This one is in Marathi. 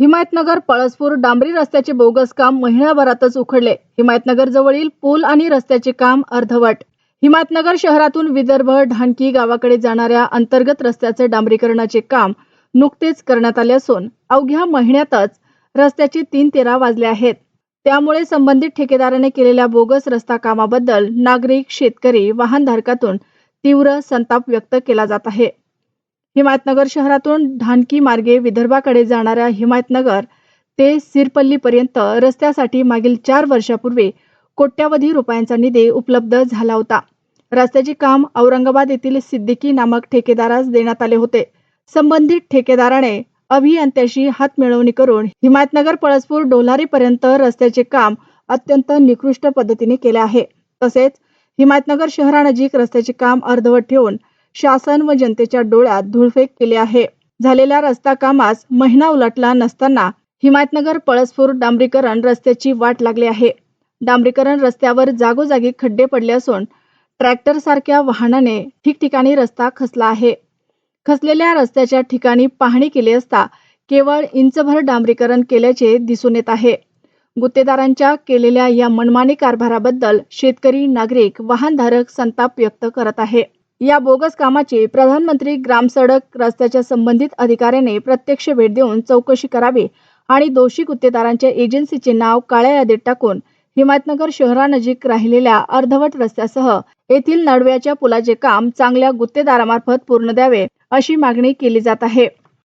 हिमायतनगर पळसपूर डांबरी रस्त्याचे बोगस काम महिन्याभरातच उखडले. हिमायतनगर जवळील पूल आणि रस्त्याचे काम अर्धवट. हिमायतनगर शहरातून विदर्भ ढाणकी गावाकडे जाणाऱ्या अंतर्गत रस्त्याचे डांबरीकरणाचे काम नुकतेच करण्यात आले असून अवघ्या महिन्यातच रस्त्याचे तीन तेरा वाजले आहेत. त्यामुळे संबंधित ठेकेदाराने केलेल्या बोगस रस्ता कामाबद्दल नागरिक शेतकरी वाहनधारकातून तीव्र संताप व्यक्त केला जात आहे. हिमायतनगर शहरातून ढानकी मार्गे विदर्भाकडे जाणाऱ्या हिमायतनगर ते सिरपल्लीपर्यंत रस्त्यासाठी मागील चार वर्षापूर्वी कोट्यावधी रुपयांचा निधी उपलब्ध झाला होता. रस्त्याचे काम औरंगाबाद येथील सिद्दीकी नामक ठेकेदारास देण्यात आले होते. संबंधित ठेकेदाराने अभियंत्याशी हातमिळवणी करून हिमायतनगर पळसपूर डोलारीपर्यंत रस्त्याचे काम अत्यंत निकृष्ट पद्धतीने केले आहे. तसेच हिमायतनगर शहरानजीक रस्त्याचे काम अर्धवट ठेवून शासन व जनतेच्या डोळ्यात धूळफेक केली आहे. झालेल्या रस्ता कामास महिना उलटला नसताना हिमायतनगर पळसपूर डांबरीकरण रस्त्याची वाट लागली आहे. डांबरीकरण रस्त्यावर जागोजागी खड्डे पडले असून ट्रॅक्टर सारख्या वाहनाने ठिकठिकाणी रस्ता खचला आहे. खचलेल्या रस्त्याच्या ठिकाणी पाहणी केली असता केवळ इंचभर डांबरीकरण केल्याचे दिसून येत आहे. गुत्तेदारांच्या केलेल्या या मनमानी कारभाराबद्दल शेतकरी नागरिक वाहनधारक संताप व्यक्त करत आहे. या बोगस कामाची प्रधानमंत्री ग्रामसडक रस्त्याच्या संबंधित अधिकाऱ्याने प्रत्यक्ष भेट देऊन चौकशी करावी आणि दोषी गुत्तेदारांच्या एजन्सीचे नाव काळ्या यादीत टाकून हिमायतनगर शहरानजीक राहिलेल्या अर्धवट रस्त्यासह येथील नडव्याच्या पुलाचे काम चांगल्या गुत्तेदारामार्फत पूर्ण द्यावे अशी मागणी केली जात आहे.